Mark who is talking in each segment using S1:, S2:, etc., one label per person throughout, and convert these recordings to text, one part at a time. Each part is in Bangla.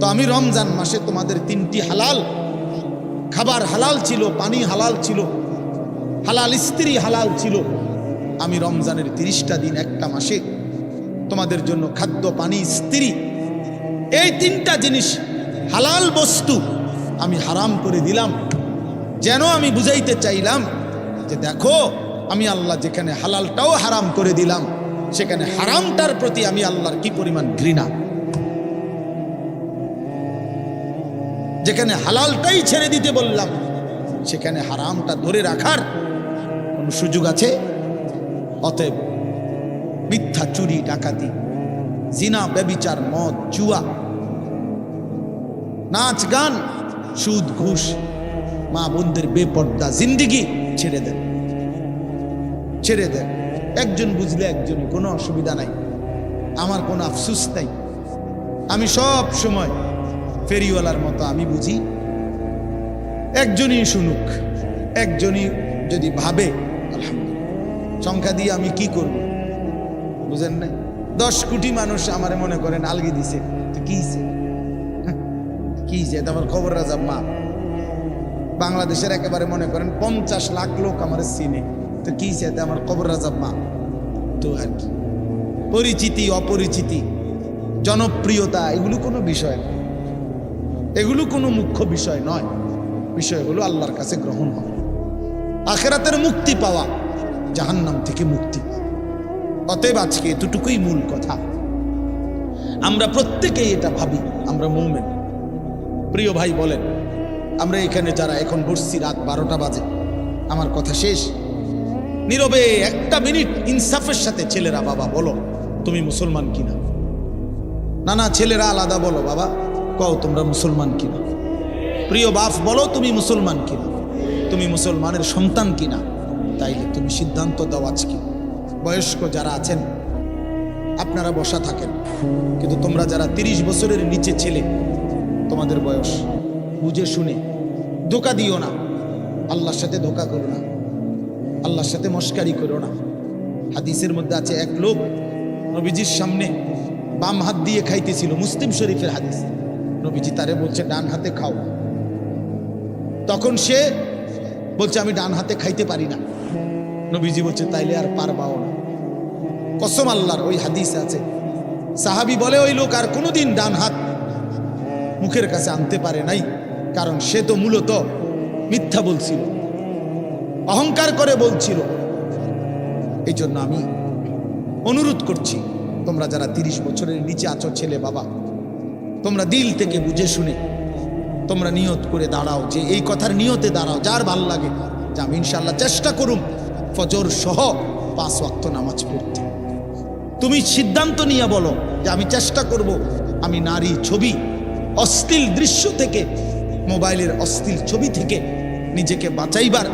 S1: তো আমি রমজান মাসে তোমাদের তিনটি হালাল, খাবার হালাল ছিল, পানি হালাল ছিল, হালাল স্ত্রী হালাল ছিল। আমি রমজানের তিরিশটা দিন একটা মাসে তোমাদের জন্য খাদ্য, পানি, স্ত্রী, এই তিনটা জিনিস, হালাল বস্তু আমি হারাম করে দিলাম। যেন আমি বুঝাইতে চাইলাম যে দেখো, আমি আল্লাহ যেখানে হালালটাও হারাম করে দিলাম, সেখানে হারামটার প্রতি আমি আল্লাহর কি পরিমাণ ঘৃণা? যেখানে হালালটাই ছেড়ে দিতে বললাম, সেখানে হারামটা ধরে রাখার কোন সুযোগ আছে? অতএব মিথ্যা চুরি, ডাকাতি, জিনা, ব্যবিচার, মদ, জুয়া, নাচ, গান, সুদ, ঘুষ, মা বোনদের বেপর্দা জিন্দিগি ছেড়ে দেন। ছেড়ে দেন। একজন বুঝলে একজন কোনো অসুবিধা নাই। আমার কোনো আফসুস নাই। আমি সব সময় ফেরিওয়ালার মতো আমি বুঝি। একজনই শুনুক একজনই যদি ভাবে সংখ্যা দিয়ে আমি কি করব? বুঝেন না দশ কোটি মানুষ আমার মনে করেন আলগি দিছে। তো কি? হ্যাঁ, কি? আমার খবর রাজা মা। বাংলাদেশের একেবারে মনে করেন পঞ্চাশ লাখ লোক আমার চিনে। তো কি? এটা আমার খবর রাজা মা। তো আর কি। পরিচিতি অপরিচিতি জনপ্রিয়তা এগুলো কোনো বিষয় না। এগুলো কোনো মুখ্য বিষয় নয়। বিষয় হলো আল্লাহর কাছে গ্রহণ হওয়া আখেরাতের মুক্তি পাওয়া, জাহান্নাম থেকে মুক্তি অতএব আজকে এতটুকুই মূল কথা। আমরা প্রত্যেকেই এটা ভাবি, আমরা মৌমেন। প্রিয় ভাই বলেন, আমরা এখানে যারা এখন বসছি রাত বারোটা বাজে, আমার কথা শেষ। নীরবে একটা মিনিট ইনসাফের সাথে ছেলেরা, বাবা বলো, তুমি মুসলমান কিনা? না না, ছেলেরা আলাদা বলো, বাবা। কও তোমরা মুসলমান কিনা? প্রিয় বাপ, বলো তুমি মুসলমান কিনা? তুমি মুসলমানের সন্তান কিনা? তাইলে তুমি সিদ্ধান্ত দাও আজকে। বয়স্ক যারা আছেন, আপনারা বসা থাকেন। কিন্তু তোমরা যারা তিরিশ বছরের নিচে ছেলে, তোমাদের বয়স, বুঝে শুনে ধোকা দিও না। আল্লাহর সাথে ধোকা করো না। আল্লাহর সাথে মস্কারি করো না। হাদিসের মধ্যে আছে, এক লোক নবীজির সামনে বাম হাত দিয়ে খাইতেছিল, মুসলিম শরীফের হাদিস। নবীজি তারে বলছে, ডান হাতে খাও। তখন সে বলছে, আমি ডান হাতে খাইতে পারি না। নবীজি বলছে, তাইলে আর পারবাও না। কসম আল্লাহর ওই হাদিস আছে। সাহাবি বলে, ওই লোক আর কোনোদিন ডান হাত মুখের কাছে আনতে পারে নাই, কারণ সে তো মূলত মিথ্যা বলছিল, অহংকার করে বলছিল। এই জন্য আমি অনুরোধ করছি, তোমরা যারা তিরিশ বছরের নিচে আছো, ছেলে, বাবা তোমরা দিল থেকে বুঝে শুনে তোমরা নিয়ত করে দাঁড়াও যে এই কথার নিয়তে দাঁড়াও, যার ভালো লাগে। যে আমি ইনশাল্লাহ চেষ্টা করুম ফজর সহ পাঁচ ওয়াক্ত নামাজ পড়তে। তুমি সিদ্ধান্ত নিয়ে বলো যে আমি চেষ্টা করব আমি নারী ছবি, অশ্লীল দৃশ্য থেকে, মোবাইলের অশ্লীল ছবি থেকে নিজেকে বাঁচাইবার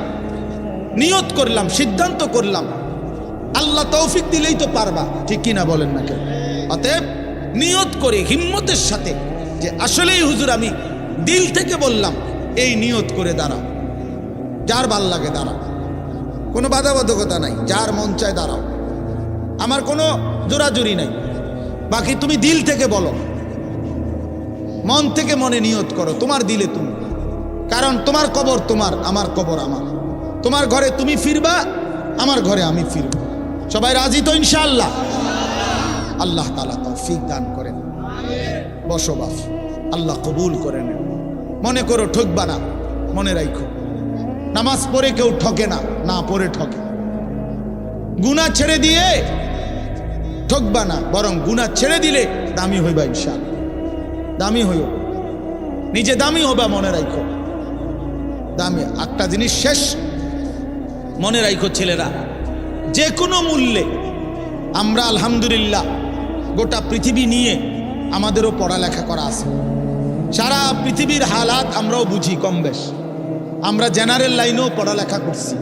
S1: নিয়ত করলাম, সিদ্ধান্ত করলাম। আল্লাহ তৌফিক দিলেই তো পারবা, ঠিক কিনা বলেন না কেন অতএব নিয়ত করে হিম্মতের সাথে যে আসলেই হুজুর আমি দিল থেকে বললাম, এই নিয়ত করে দাঁড়াও যার ভালো লাগে দাঁড়াও কোনো বাধাবাধকতা নাই, যার মন চায় দাঁড়াও। আমার কোনো জোরাজুরি নাই। বাকি তুমি দিল থেকে বলো। মন থেকে মনে নিয়ত করো, তোমার দিলে তুমি। কারণ তোমার কবর তোমার, আমার কবর আমার। তোমার ঘরে তুমি ফিরবা, আমার ঘরে আমি ফিরব। সবাই রাজি তো ইনশাআল্লাহ? আল্লাহ তালা তৌফিক দান করেন। বসবাস আল্লাহ কবুল করে নেন। মনে করো ঠকবা না, মনে রাখো নামাজ পড়ে কেউ ঠকে না না পড়ে ঠকে। গুণা ছেড়ে দিয়ে ঠকবা না, বরং গুণা ছেড়ে দিলে দামি হইবা ইনশাল দামি হইও। নিজে দামি হবা, মনে রাখো দামি একটা জিনিস শেষ, মনে রাখো ছেলেরা। যে কোনো মূল্যে। আমরা আলহামদুলিল্লাহ গোটা পৃথিবী নিয়ে আমাদেরও পড়ালেখা করা আছে। সারা পৃথিবীর হালাত আমরাও বুঝি কম বেশ। আমরা জেনারেল লাইনেও পড়ালেখা করছি।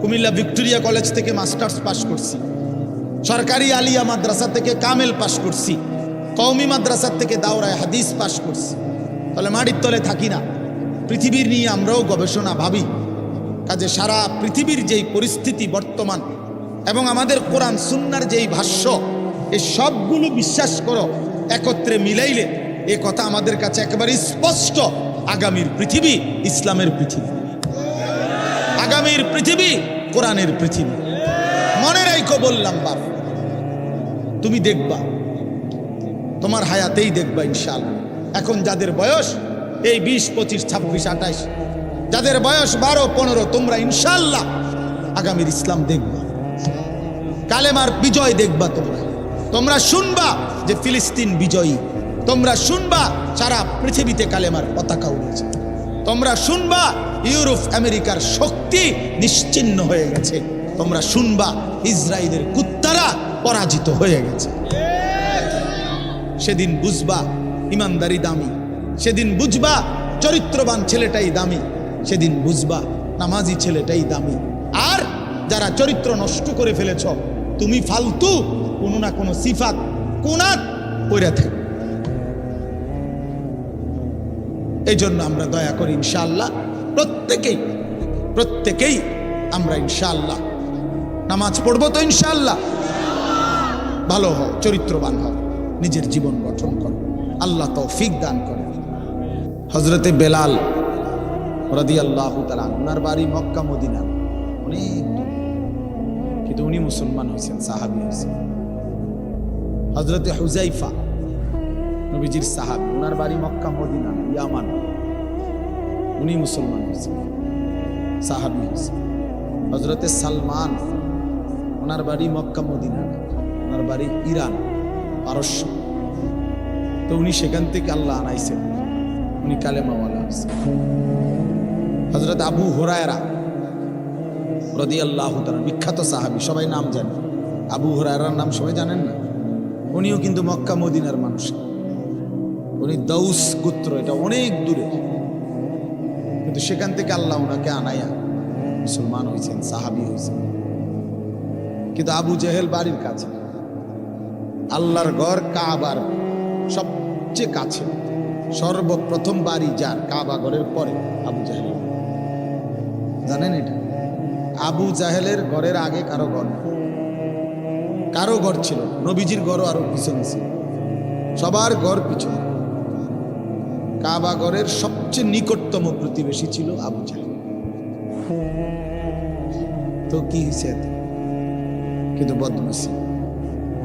S1: কুমিল্লা ভিক্টোরিয়া কলেজ থেকে মাস্টার্স পাশ করছি। সরকারি আলিয়া মাদ্রাসা থেকে কামেল পাশ করছি। কওমি মাদ্রাসার থেকে দাওরায় হাদিস পাশ করছি। তাহলে মাটির তলে থাকি না। পৃথিবীর নিয়ে আমরাও গবেষণা ভাবি। কাজে সারা পৃথিবীর যেই পরিস্থিতি বর্তমান এবং আমাদের কোরআন সুন্নার যেই ভাষ্য এই সবগুলো বিশ্বাস করো, একত্রে মিলাইলে এ কথা আমাদের কাছে একেবারে স্পষ্ট। আগামীর পৃথিবী ইসলামের পৃথিবী। আগামীর পৃথিবী কোরআনের পৃথিবী। মনে রাইকো বললাম বাপ, তুমি দেখবা, তোমার হায়াতেই দেখবা ইনশাআল্লাহ। এখন যাদের বয়স, এই বিশ, পঁচিশ, ছাব্বিশ, আঠাইশ, যাদের বয়স বারো, পনেরো, তোমরা ইনশাল্লাহ আগামীর ইসলাম দেখবা। কালেমার বিজয় দেখবা তোমরা। তোমরা শুনবা যে ফিলিস্তিন বিজয়ী। তোমরা শুনবা সারা পৃথিবীতে কালেমার পতাকা উড়েছে। তোমরা শুনবা ইউরোপ আমেরিকার শক্তি নিশ্চিন্ন হয়ে গেছে। তোমরা শুনবা ইসরায়েলের কুত্তারা পরাজিত হয়ে গেছে। সেদিন বুঝবা ইমানদারি দামি। সেদিন বুঝবা চরিত্রবান ছেলেটাই দামি। সেদিন বুঝবা নামাজি ছেলেটাই দামি। আর যারা চরিত্র নষ্ট করে ফেলেছ, তুমি ফালতু কোনো না কোনো সিফাত কোনাত পড়ে থাক। এই জন্য আমরা দয়া করি ইনশাআল্লাহ, প্রত্যেকেই প্রত্যেকেই আমরা ইনশাআল্লাহ নামাজ পড়ব তো ইনশাআল্লাহ। ভালো হও, চরিত্রবান হও, নিজের জীবন গঠন করো, আল্লাহ তৌফিক দান করে। হজরতে বেলাল রদি আল্লাহ ওনার বাড়ি মক্কা মদিনা। অনেক কিন্তু উনি মুসলমান হয়েছেন, সাহাবি হয়েছেন। হজরতে হুজাইফা নবীজির সাহাব ওনার বাড়ি মক্কা, মদিনা, ইয়ামান। উনি মুসলমান হয়েছেন সাহাবি হয়েছেন হজরতে সালমান ওনার বাড়ি মক্কা, মদিনা ওনার বাড়ি ইরান, পারস্য। তো উনি সেখান থেকে আল্লাহ আনাইছেন, উনি কালেমাওয়ালা হয়েছেন হজরত আবু হোরায়রা রদি আল্লাহ বিখ্যাত সাহাবি, সবাই নাম জানে। আবু হোরায়রার নাম সবাই জানেন না? উনিও কিন্তু মক্কা, মদিনার মানুষ। উনি দৌস গোত্র, এটা অনেক দূরে। কিন্তু সেখান থেকে আল্লাহ ওনাকে আনাইয়া মুসলমান হয়েছেন সাহাবি হয়েছেন কিন্তু আবু জেহেল বাড়ির কাছে। আল্লাহর ঘর কাবার সবচেয়ে কাছে। সর্বপ্রথম বাড়ি যার, কাবা ঘরের পরে আবু জাহেল। জানেন এটা? আবু জাহেলের ঘরের আগে কারও নেই। কারও ঘর ছিল নবীজির ঘরও আরও পিছনে ছিল। সবার ঘর পিছনে। কাবা ঘরের সবচেয়ে নিকটতম প্রতিবেশী ছিল আবু জাহেল। তো কি হয়েছে কিন্তু বদমাসি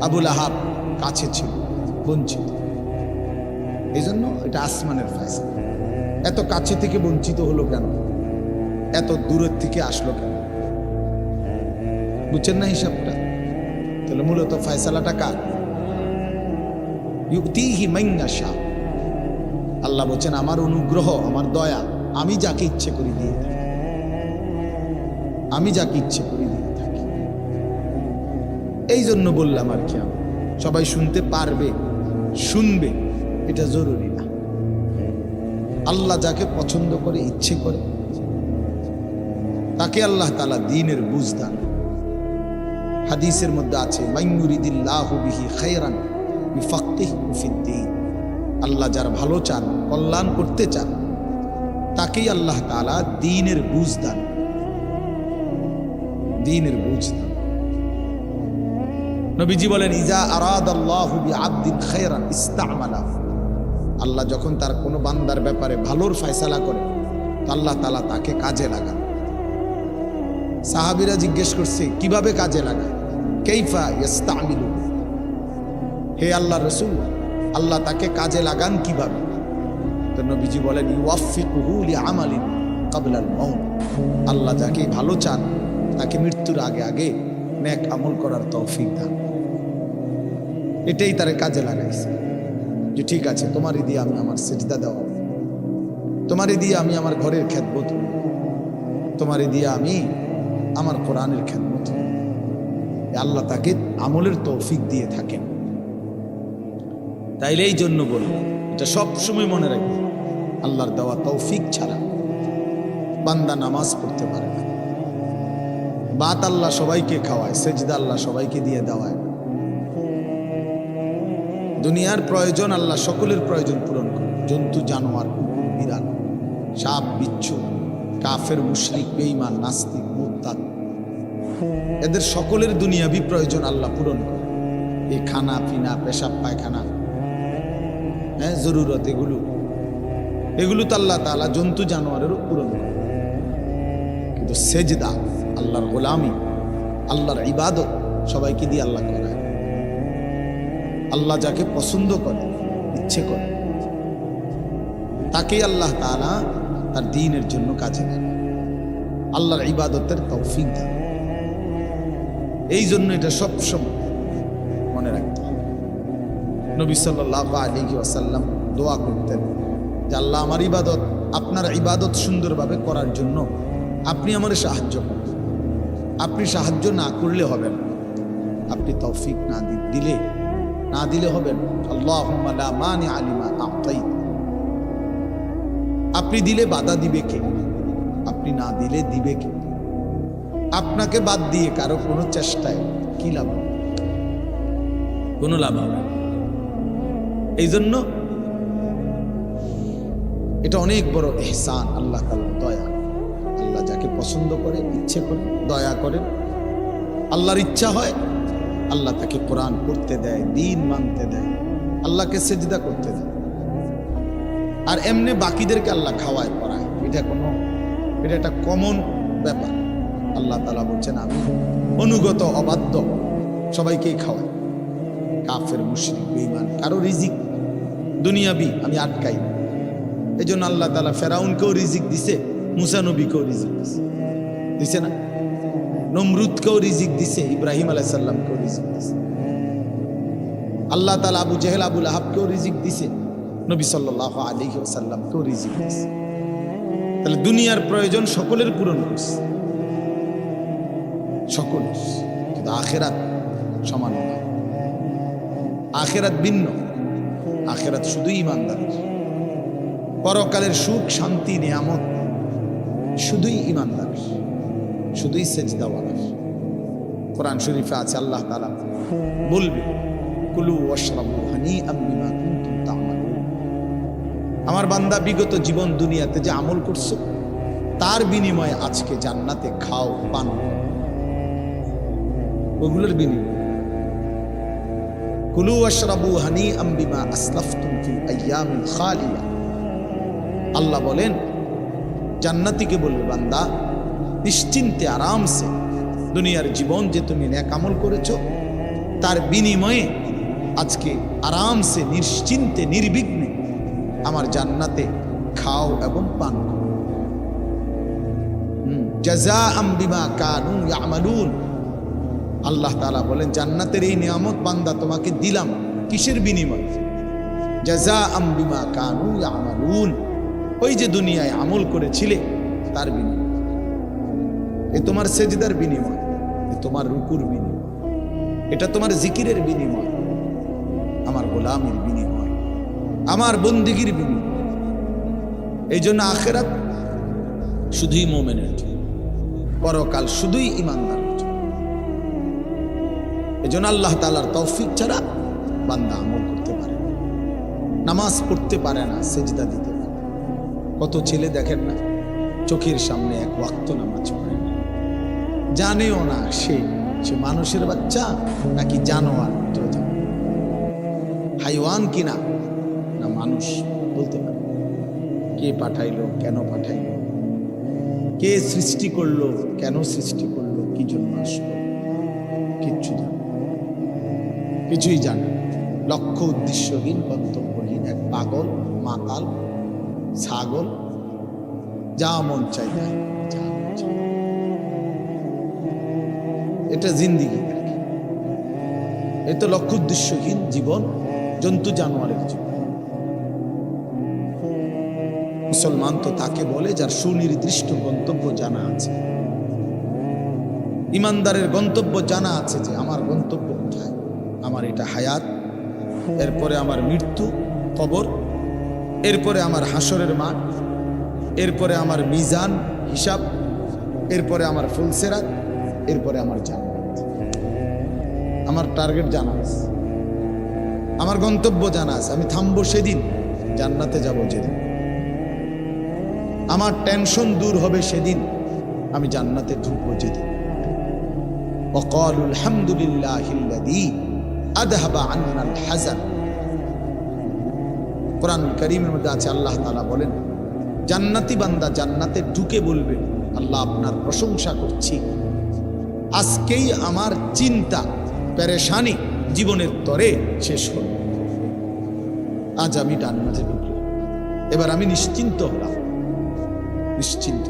S1: আবুল আহাব কাছে ছিল, বঞ্চিত। এই জন্য এটা আসমানের ফয়সলা। এত কাছে থেকে বঞ্চিত হলো কেন? এত দূরের থেকে আসলো কেন? বুঝছেন না হিসাবটা? তাহলে মূলত ফয়সালাটা কার? ইউক্তিহি মাইয়াশা আল্লাহ বলছেন, আমার অনুগ্রহ, আমার দয়া, আমি যাকে ইচ্ছে করি দিয়ে থাকি। আমি যাকে ইচ্ছে করি দিয়ে থাকি। এই জন্য বললাম আর কি আমি। সবাই শুনতে পারবে, শুনবে, এটা জরুরি না। আল্লাহ যাকে পছন্দ করে, ইচ্ছে করে, তাকে আল্লাহ তালা দিনের বুঝ দান হাদিসের মধ্যে আছে ইউফাক্কিহু আল্লাহ যার ভালো চান, কল্যাণ করতে চান, তাকেই আল্লাহ তালা দিনের বুঝ দান। দিনের বুঝ দান। নবীজি বলেন, ইজা আরাদ আল্লাহু বিআবদিন খায়রান ইস্তামালা। আল্লাহ যখন তার কোনো বান্দার ব্যাপারে ভালোর ফয়সালা করে আল্লাহ তালা তাকে কাজে লাগান। সাহাবিরা জিজ্ঞেস করছে, কীভাবে কাজে লাগায় কেইফা ইস্তামিলু হে আল্লাহ রসুল, আল্লাহ তাকে কাজে লাগান কীভাবে? তো নবীজি বলেন ইউফিকুহু লিআমালিন ক্বাবলাল মাউত আল্লাহ যাকে ভালো চান, তাকে মৃত্যুর আগে আগে নেক আমল করার তৌফিক দান। এটাই তারে কাজে লাগাইছে। যে ঠিক আছে, তোমারই দিয়ে আমি আমার সেজদা দেওয়া তোমারই দিয়ে আমি আমার ঘরের খেদমত তোমারই দিয়ে আমি আমার কোরআনের খেদমত আল্লাহ তাকে আমলের তৌফিক দিয়ে থাকেন। তাইলে এই জন্য বলব, এটা সব সময় মনে রাখবে, আল্লাহর দেওয়া তৌফিক ছাড়া বান্দা নামাজ পড়তে পারে না। বাত আল্লাহ সবাইকে খাওয়ায়, সেজদা আল্লাহ সবাইকে দিয়ে দেওয়ায়। দুনিয়ার প্রয়োজন আল্লাহ সকলের প্রয়োজন পূরণ করে জন্তু, জানোয়ার, কুকুর, বিড়াল, সাপ, বিচ্ছু, কাফের, মুশরিক, বেঈমান, নাস্তিক এদের সকলের দুনিয়াবি প্রয়োজন আল্লাহ পূরণ করে। এই খানা, পিনা, পেশাব, পায়খানা হ্যাঁ জরুরত এগুলো। এগুলো তো আল্লাহ তালা জন্তু, জানোয়ারেরও পূরণ করে। কিন্তু সেজদা, আল্লাহর গোলামি, আল্লাহর ইবাদত সবাইকে দিয়ে আল্লাহ করায়। আল্লাহ যাকে পছন্দ করে, ইচ্ছে করে, তাকেই আল্লাহ তালা তার দিনের জন্য কাজে দেন। আল্লাহর ইবাদতের তৌফিক দেন। এই জন্য এটা সবসময় মনে রাখতে হবে। নবী সাল্লাহ আলী ওয়াসাল্লাম দোয়া করতেন যে, আল্লাহ আমার ইবাদত, আপনার ইবাদত সুন্দরভাবে করার জন্য আপনি আমার সাহায্য করেন। আপনি সাহায্য না করলে হবে না। আপনি তৌফিক না দিলে না দিলে হবে আল্লাহ আলিমা আপনি দিলে বাধা দিবে কে? আপনি না দিলে দিবে কে? আপনাকে বাদ দিয়ে কারও কোনো চেষ্টায় কি লাভ? কোনো লাভ হবে এই জন্য এটা অনেক বড় এহসান আল্লাহ দয়া। আল্লাহ যাকে পছন্দ করে ইচ্ছে করে দয়া করেন। আল্লাহর ইচ্ছা হয় আল্লাহ তাকে কোরআন পড়তে দেয় দিন মানতে দেয় আল্লাহকে সেজদা করতে দেয়। আর এমনি বাকিদেরকে আল্লাহ খাওয়ায় পড়ায়। এটা কোনো এটা একটা কমন ব্যাপার। আল্লাহ তালা বলছেন, আমি অনুগত, অবাধ্য, সবাইকেই খাওয়াই। কাফের, মুশরিক, বেঈমান, কারও রিজিক দুনিয়াবি আমি আটকাই। এই জন্য আল্লাহ তালা ফেরাউনকেও রিজিক দিছে, মুসা নবীকেও রিজিক দিছে। দিছে না? নমরুদকেও রিজিক দিছে, ইব্রাহিম আলাইসাল্লামকেও রিজিক দিছে। আল্লাহ তালা আবু জেহেল আবুল আহাবকেও রিজিক দিছে, নবী সাল্লাহ আলী সাল্লামকেও রিজিক দিছে। তাহলে দুনিয়ার প্রয়োজন সকলের পূরণ করছে। সকলের, কিন্তু আখেরাত সমান আখেরাত ভিন্ন, আখেরাত শুধুই ইমানদারের। পরকালের সুখ, শান্তি, নিয়ামত শুধুই ইমানদারের, শুধুই সেজদাওয়ালার। কোরআন শরীফে আছে, আল্লাহ তালা বলবে, কুলু ওয়াশরাবু আমার বান্দা, বিগত জীবন দুনিয়াতে যে আমল করছ, তার বিনিময়ে আজকে জান্নাতে খাও, পান করো। ওগুলোর বিনিময়। কুলু ওয়াশরাবু হানিআম বিমা আসলাফতুম ফিল আইয়ামিল খালিয়া। আল্লাহ বলেন জান্নাতিকে বলবে বান্দা, নিশ্চিন্তে আরামসে দুনিয়ার জীবন যে তুমি ন্যাক আমল করেছ, তার বিনিময়ে আজকে আরামসে, নিশ্চিন্তে, নির্বিঘ্নে আমার জান্নাতে খাও এবং পান করো। জাজা বিমা কানু ইয়ামালুন। আল্লাহ তালা বলেন, জান্নাতের এই নিয়ামত বান্দা তোমাকে দিলাম কিসের বিনিময়? জাজা বিমা কানু ইয়ামালুন। ওই যে দুনিয়ায় আমল করেছিলে, তার বিনিময়। এ তোমার সেজদার বিনিময়, এ তোমার রুকুর বিনিময়। এটা তোমার জিকিরের বিনিময়, আমার গোলামের বিনিময়, আমার বন্দিগির বিনিময়। এই জন্য আখেরাত শুধুই মোমেনের পরকাল শুধুই ইমানদারের জন্য এই জন্য আল্লাহ তালার তৌফিক ছাড়া বান্দা আমল করতে পারে না। নামাজ পড়তে পারে না, সেজদা দিতে পারে কত ছেলে দেখেন না, চোখের সামনে এক ওয়াক্ত নামাজ পড়ে না। জানেও না সে সে মানুষের বাচ্চা নাকি জানোয়ার না। হাইওয়ান কিনা না? মানুষ, বলতে পারে কে পাঠাইলো, কেন পাঠাইলো? কে সৃষ্টি করল, কেন সৃষ্টি করল, কি জন্য আসলো? কিছুই জানে লক্ষ্য উদ্দেশ্যহীন গন্তব্যহীন এক পাগল, মাতাল, ছাগল। যা মন চাই এটা জিন্দিগি। এ তো লক্ষ্য উদ্দেশ্যহীন জীবন, জন্তু, জানোয়ারের জীবন। মুসলমান তো তাকে বলে যার সুনির্দিষ্ট গন্তব্য জানা আছে। ইমানদারের গন্তব্য জানা আছে যে, আমার গন্তব্য কোথায়? আমার এটা হায়াত এরপরে আমার মৃত্যু কবর এরপরে আমার হাসরের মাঠ এরপরে আমার মিজান হিসাব এরপরে আমার ফুলসেরাত এরপরে আমার জান্নাত আমার টার্গেট জানা আছে আমার গন্তব্য জানা আছে আমি থামবো সেদিন জান্নাতে যাব যেদিন আমার টেনশন দূর হবে সেদিন আমি জান্নাতে ঢুকবো যেদিন وقالوا الحمد لله الذي আল্লাহ আজকেই আমার চিন্তা জীবনের তরে শেষ হল। আজ আমি জান্নাতে ঢুকল এবার আমি নিশ্চিন্ত হলাম। নিশ্চিন্ত।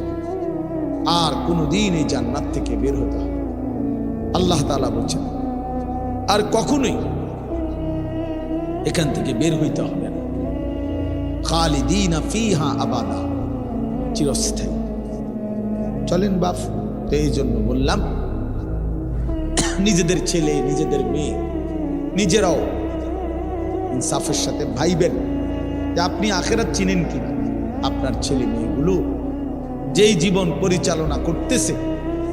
S1: আর কোনোদিন এই জান্নাত থেকে বের হতে হবে আল্লাহ তালা বলছেন আর কখনোই এখান থেকে বের হইতে হবে না। খালিদিন ফিহা আবাদা, চিরস্থায়ী। চলেন বাপ, তো এই জন্য বললাম, নিজেদের ছেলে, নিজেদের মেয়ে, নিজেরাও ইনসাফের সাথে ভাইবেন যে আপনি আখেরাত চিনেন কিনা আপনার ছেলে মেয়েগুলো যেই জীবন পরিচালনা করতেছে,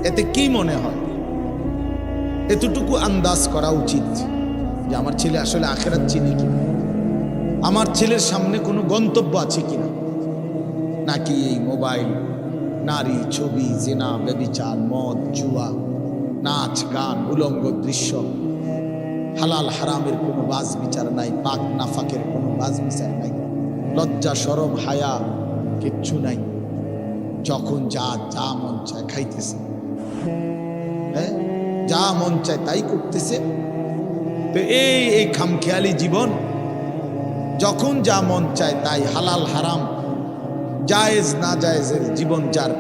S1: এতে কি মনে হয়? এতটুকু আন্দাজ করা উচিত যে আমার ছেলে আসলে আখেরাত চিনে কিনা আমার ছেলের সামনে কোনো গন্তব্য আছে কিনা নাকি এই মোবাইল, নারী, ছবি, জেনা, ব্যবিচার, মদ, জুয়া, নাচ, গান, উলঙ্গ দৃশ্য, হালাল হারামের কোনো বাজ বিচার নাই, পাক নাফাকের কোনো বাজ বিচার নাই, লজ্জা সরম হায়া, কিচ্ছু নাই। যখন যা যা মন চায় খাইতেছে। হ্যাঁ? যা মন চায় তাই করতেছে। তো এই এই খামখেয়ালি জীবন, যখন যা মন চায় তাই হালাল, হারাম, জায়েজ, না জায়েজের জীবন যার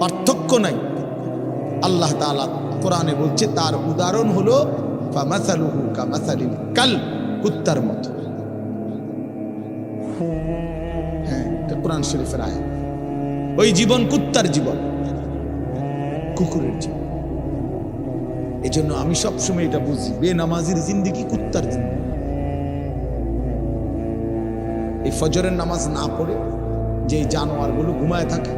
S1: পার্থক্য নাই। আল্লাহ তাআলা কোরআনে বলছে, তার উদাহরণ হলো কাল, কুত্তার মতো। হ্যাঁ কোরআন শরীফের আয়াত। ওই জীবন কুত্তার জীবন, কুকুরের জীবন। এই জন্য আমি সবসময় এটা বুঝি। বেনামাজির জিন্দিগি কুত্তার জিন্দিগি। এই ফজরের নামাজ না পড়ে যে জানোয়ারগুলো ঘুমায় থাকে,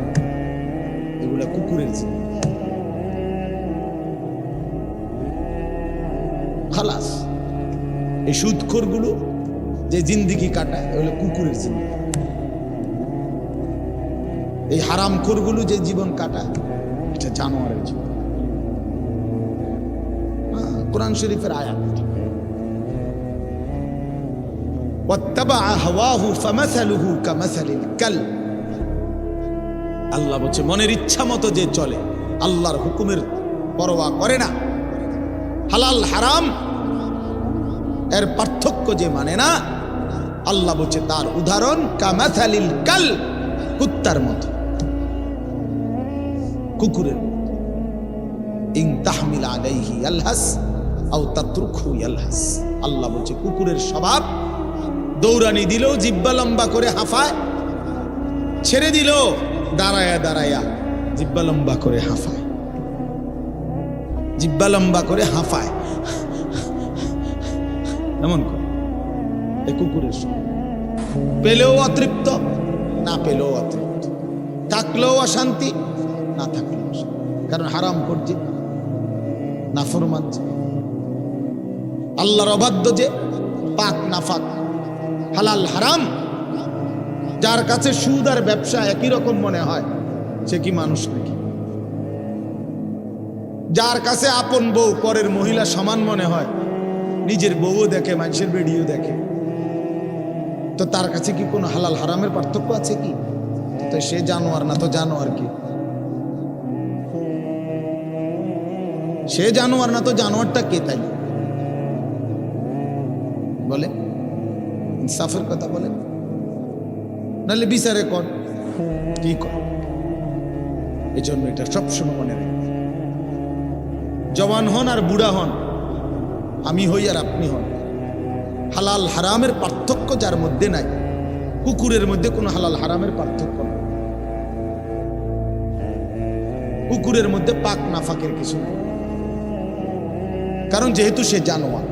S1: এগুলো কুকুরের জিন্দিগি। খালাস, এই সুদখোরগুলো যে জিন্দিগি কাটায়, এগুলো কুকুরের জিন্দিগি। এই হারামখোরগুলো যে জীবন কাটায়, এটা জানোয়ারের জীবন। কোরআন শরীফের আয়াত। আল্লাহ বলছে, মনের ইচ্ছা মতো যে চলে, আল্লাহর হুকুমের পরোয়া করে না। হালাল, হারাম, এর পার্থক্য যে মানে না, আল্লাহ বলছে, তার উদাহরণ কামাথালিল কাল, কুত্তার মতো। কুকুরের ইং তাহমিল আলাইহি আল্লাহ আল্লাহ বলছে, কুকুরের স্বভাব, দৌড়ানি দিলেও জিব্বা লম্বা করে হাফায়, ছেড়ে দিল, দাঁড়ায়া দাঁড়ায়া, জিব্বা লম্বা করে হাফায়, জিব্বা লম্বা করে হাফায়। এমন করে কুকুরের। পেলেও অতৃপ্ত, না পেলেও অতৃপ্ত। থাকলেও অশান্তি, না থাকলেও কারণ হারাম করছে না ফরমানছে আল্লাহর অবাধ্য যে পাক নাফাক, হালাল, হারাম, যার কাছে সুদ আর ব্যবসা একই রকম মনে হয়, সে কি মানুষ নাকি? যার কাছে আপন বউ, পরের মহিলা সমান মনে হয়, নিজের বউও দেখে, মানুষের ভিডিও দেখে। তো তার কাছে কি কোনো হালাল, হারামের পার্থক্য আছে কি? তো সে জানোয়ার না তো জানোয়ার কি? সে জানোয়ার না তো জানোয়ারটা কে তাই? বলে? ইনসাফের কথা বলেন নাহলে বিচারে কর। কি কর? এই জন্য এটা সবসময় মনে রাখবেন জওয়ান হন আর বুড়া হন, আমি হই আর আপনি হন। হালাল হারামের পার্থক্য যার মধ্যে নাই, কুকুরের মধ্যে কোনো হালাল হারামের পার্থক্য নেই। কুকুরের মধ্যে পাক নাফাকের কিছু নেই। কারণ যেহেতু সে জানোয়ার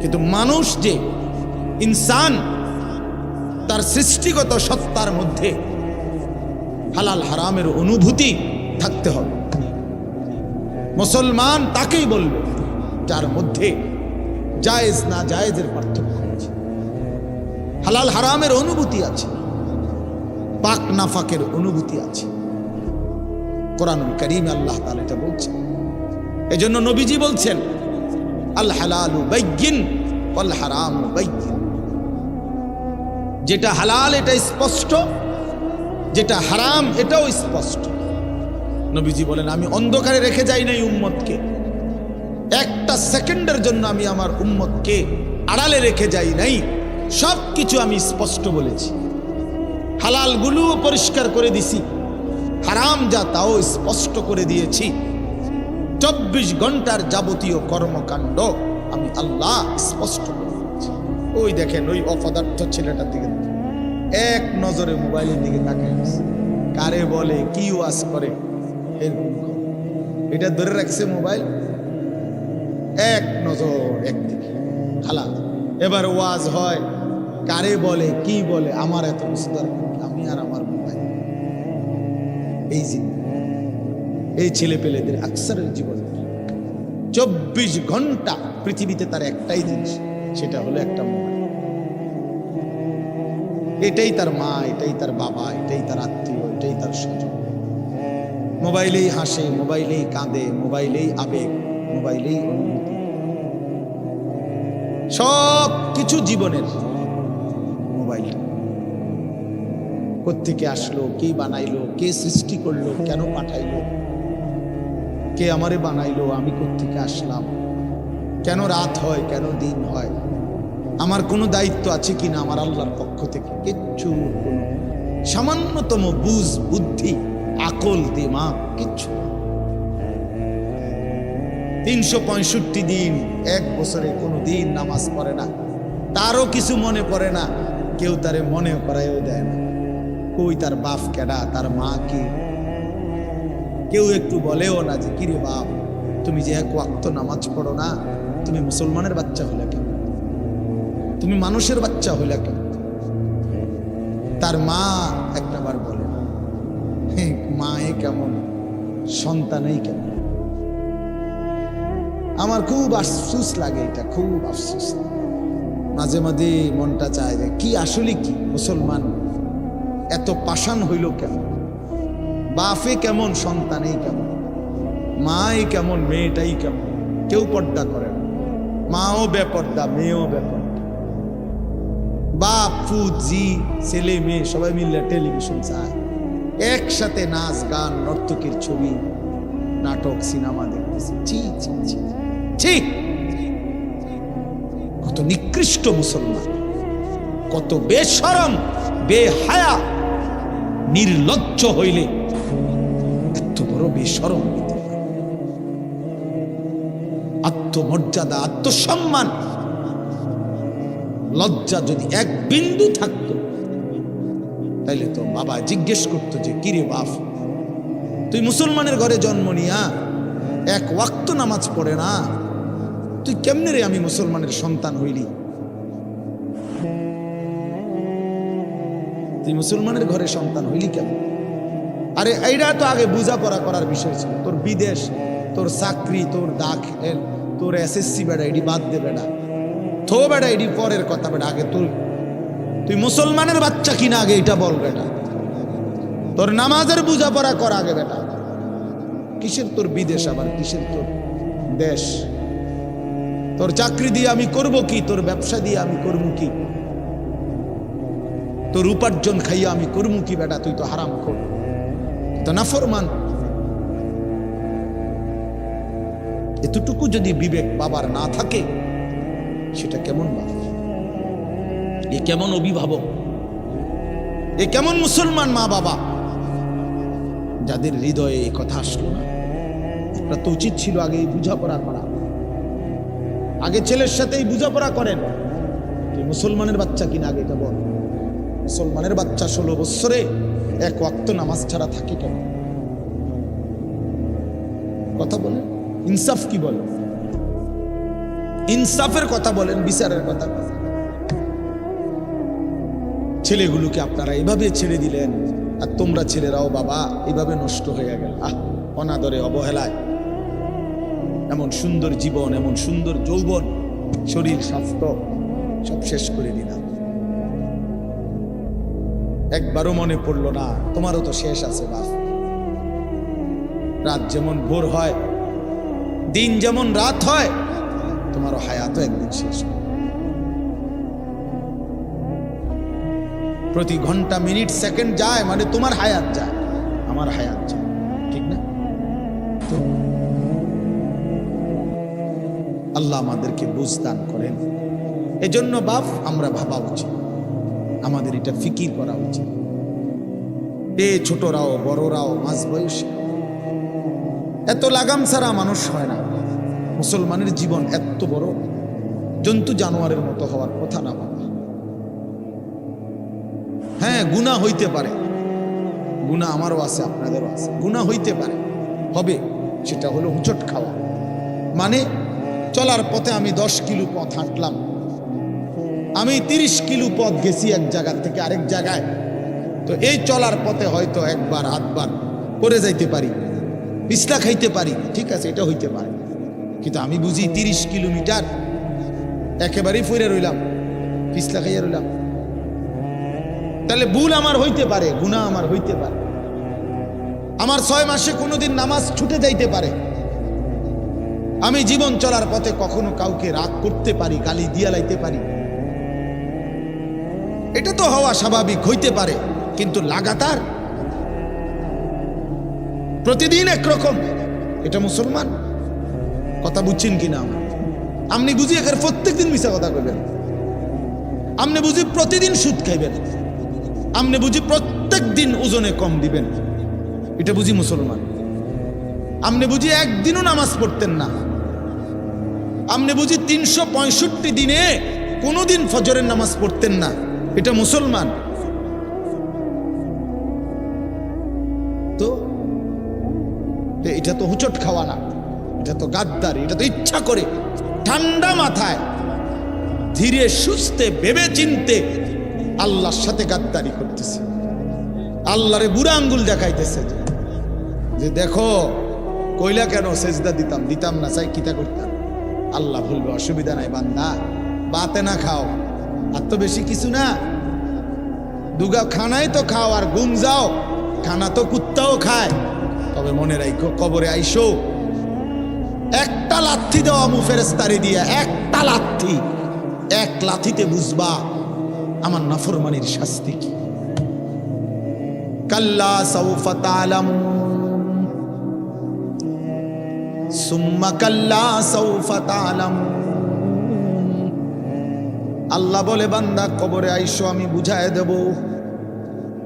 S1: কিন্তু মানুষ যে ইনসান, তার সৃষ্টিগত সত্তার মধ্যে হালাল হারামের অনুভূতি থাকতে হবে। মুসলমান তাকেই বলবে, যার মধ্যে জায়েজ না জায়েজের পার্থক্য আছে। হালাল হারামের অনুভূতি আছে, পাক নাফাকের অনুভূতি আছে। কোরআনুল করিম আল্লাহ তাআলা এটা বলছেন। এজন্য নবীজি বলছেন আল হালালু বাইয়িন ওয়াল হারামু যেটা হালাল এটা স্পষ্ট, যেটা হারাম এটাও স্পষ্ট। নবীজি বলেন, আমি অন্ধকারে রেখে যাই নাই উম্মতকে। একটা সেকেন্ডের জন্য আমি আমার উম্মতকে আড়ালে রেখে যাই নাই সব কিছু আমি স্পষ্ট বলেছি। হালালগুলোও পরিষ্কার করে দিছি, হারাম যা তাও স্পষ্ট করে দিয়েছি। চব্বিশ ঘণ্টার যাবতীয় কর্মকাণ্ড আমি আল্লাহ স্পষ্ট করে ওই দেখেন, ওই অপদার্থ ছেলেটার দিকে এক নজরে মোবাইলের দিকে আছে। কারে বলে, কি ওয়াজ করে? এটা ধরে রাখছে মোবাইল। এক নজর একদিকে। হালাল এবার ওয়াজ হয়, কারে বলে, কি বলে? আমার এত কিছু আমি আর আমার মোবাইল। এই জিনিস এই ছেলে পেলেদের আকসারের জীবন। চব্বিশ ঘণ্টা পৃথিবীতে তার একটাই জিনিস, সেটা হলো একটা মোবাইল এটাই তার মা, এটাই তার বাবা, এটাই তার আত্মীয়, এটাই তার স্বজন। মোবাইলেই হাসে, মোবাইলেই কাঁদে, মোবাইলেই আবেগ, মোবাইলেই অনুভূতি। সব কিছু জীবনের মোবাইল। কোত্থেকে আসলো, কে বানাইলো, কে সৃষ্টি করল, কেন পাঠাইলো কে আমারে বানাইলো? আমি কোত্থেকে আসলাম? কেন রাত হয়, কেন দিন হয়? আমার কোনো দায়িত্ব আছে কিনা আমার আল্লাহর পক্ষ থেকে? কিচ্ছু কোনো সামান্যতম বুঝ, বুদ্ধি, আকল, দিমাগ, কিচ্ছু তিনশো পঁয়ষট্টি দিন, এক বছরে কোনো দিন নামাজ পড়ে না। তারও কিছু মনে পড়ে না। কেউ তারে মনে করাইও দেয় না। কই তার বাপ কেডা? তার মা কি? কেউ একটু বলেও না যে কিরে বাপ তুমি যে এক ওয়াক্ত নামাজ পড়ো না তুমি মুসলমানের বাচ্চা হলে কেন? তুমি মানুষের বাচ্চা হলে কেন? তার মা একটাবার বলে "হে, মা এ কেমন সন্তানেই কেমন? আমার খুব আফসুস লাগে এটা খুব আফসুস মাঝে মাঝে মনটা চায় যে কি আসলে কি মুসলমান? এত পাষাণ হইল কেমন বাপে কেমন, সন্তানেই কেমন, মাই কেমন, মেয়েটাই কেমন, কেউ পর্দা করে না। মাও বেপর্দা, মেয়েও বেপর্দা। বাপ, ফুত, জি, ছেলে, মেয়ে, সবাই মিলে টেলিভিশন চায়। একসাথে নাচ, গান, নর্তকীর ছবি, নাটক, সিনেমা দেখতেছে। ছি ছি কত নিকৃষ্ট মুসলমান, কত বেশরম, বেহায়া, নির্লজ্জ হইলে হইতে পারে আত্মমর্যাদা, আত্মসম্মান। লজ্জা যদি এক বিন্দু থাকতো, তাইলে তো বাবা জিজ্ঞেস করতো যে, কিরে বাপ, তুই মুসলমানের ঘরে জন্ম নিয়া? এক ওয়াক্ত নামাজ পড়ে না? তুই কেমনে রে আমি মুসলমানের সন্তান হইলি? তুই মুসলমানের ঘরে সন্তান হইলি কেমন? আরে এইটা তো আগে বোঝাপড়া করার বিষয় ছিল। তোর বিদেশ, তোর চাকরি, তোর দাখিল তোর এসএসসি বেড়া এটি বাদ দে বেড়া। থো বেড়া এটি পরের কথা বেড়া, আগে তুই। তুই মুসলমানের বাচ্চা কিনা আগে এটা বল বেটা তোর নামাজের বোঝাপড়া কর আগে বেটা কিসের তোর বিদেশ আবার? কিসের তোর দেশ? তোর চাকরি দিয়ে আমি করব কি? তোর ব্যবসা দিয়ে আমি করব কি? তোর উপার্জন খাইয়া আমি করব কি বেটা তুই তো হারাম কর তো নাফরমান এতটুকু যদি বিবেক বাবার না থাকে, সেটা কেমন এ কেমন অভিভাবক? এ কেমন মুসলমান মা বাবা? যাদের হৃদয়ে এই কথা আসলো না। একটা তো উচিত ছিল আগে এই বুঝাপড়া করা। আগে ছেলের সাথে এই বুঝাপড়া করেন। মুসলমানের বাচ্চা কিনা আগে এটা বল। মুসলমানের বাচ্চা ষোলো বৎসরে এক ওয়াক্ত নামাজ ছাড়া থাকে কেন? কথা বলেন। ইনসাফ কি বলেন? ইনসাফের কথা বলেন, বিচারের কথা ছেলেগুলোকে আপনারা এভাবে ছেড়ে দিলেন, আর তোমরা ছেলেরাও বাবা, এভাবে নষ্ট হয়ে গেল। আহ, অনাদরে, অবহেলায়। এমন সুন্দর জীবন, এমন সুন্দর যৌবন, শরীর স্বাস্থ্য সব শেষ করে দিলাম। একবারও মনে পড়ল না, তোমারও তো শেষ আছে বাপ। রাত যেমন ভোর হয়, দিন যেমন রাত হয়, তোমারও হায়াতও একদিন শেষ হবে প্রতি ঘণ্টা, মিনিট, সেকেন্ড যায় মানে তোমার হায়াত যায়, আমার হায়াত যায়, ঠিক না? আল্লাহ আমাদেরকে বুঝদান করেন। এজন্য বাপ, আমরা ভাবা উচিত। আমাদের এটা ফিকির করা উচিত। এ ছোটরাও, বড়রাও মাঝ বয়সী এত লাগাম ছাড়া মানুষ হয় না। মুসলমানের জীবন এত বড়। জন্তু জানোয়ারের মতো হওয়ার কথা না বাবা হ্যাঁ গুণা হইতে পারে। গুণা আমারও আছে, আপনাদেরও আছে। গুণা হইতে পারে। হবে, সেটা হলো হুচট খাওয়া। মানে চলার পথে আমি দশ কিলো পথ হাঁটলাম। আমি তিরিশ কিলো পথ গেছি এক জায়গার থেকে আরেক জায়গায়। তো এই চলার পথে হয়তো একবার, আধবার করে যাইতে পারি পিছলা খাইতে পারি, ঠিক আছে, এটা হইতে পারে। কিন্তু আমি বুঝি তিরিশ কিলোমিটার একেবারেই ফুরে রইলাম পিছলা খাইয়া রইলাম। তাহলে ভুল আমার হইতে পারে, গুণা আমার হইতে পারে। আমার ছয় মাসে কোনোদিন নামাজ ছুটে যাইতে পারে। আমি জীবন চলার পথে কখনো কাউকে রাগ করতে পারি, গালি দিয়া লাইতে পারি। এটা তো হওয়া স্বাভাবিক, হইতে পারে। কিন্তু লাগাতার? প্রতিদিন একরকম। এটা মুসলমান? কথা বুঝছেন কিনা আমার আপনি বুঝি এখানে প্রত্যেক দিন মিশা কথা কইবেন। আপনি বুঝি প্রতিদিন সুদ খাইবেন। আপনি বুঝি প্রত্যেক দিন ওজনে কম দিবেন। এটা বুঝি মুসলমান? আপনি বুঝি একদিনও নামাজ পড়তেন না। আপনি বুঝি তিনশো পঁয়ষট্টি দিনে কোনোদিন ফজরের নামাজ পড়তেন না। এটা মুসলমান। তো? এটা তো হুচট খাওয়া না। এটা তো গাদ্দারি, এটা তো ইচ্ছা করে। ঠান্ডা মাথায়, ধীরে সুস্থে ভেবে চিনতে আল্লাহর সাথে গাদ্দারি করতেছে। আল্লাহরে বুড়া আঙ্গুল দেখাইতেছে যে দেখো, কইলা কেন সেজদা দিতাম? দিতাম না, চাই কিতা করতাম? আল্লাহ ভুলবে অসুবিধা নাই, বান্দা। বাতে না খাও। আর তো বেশি কিছু না। দুগা খানাই তো খাও আর গুম যাও। খানা তো কুত্তাও খায়। তবে মনে রাখো কবরে আইসো। একটা লাথি দেওয়া মু ফেরেস্তারি দিয়া, একটা লাথি। এক লাথিতে বুঝবা আমার নাফরমানির শাস্তি কি। কাল্লা সৌফা তালামুন সুম্মা কাল্লা সৌফা তালামুন আল্লাহ বলে বান্দা কবরে আইসো আমি বুঝায় দেব।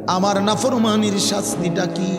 S1: আমার নাফরমানির শাস্তিটা কি?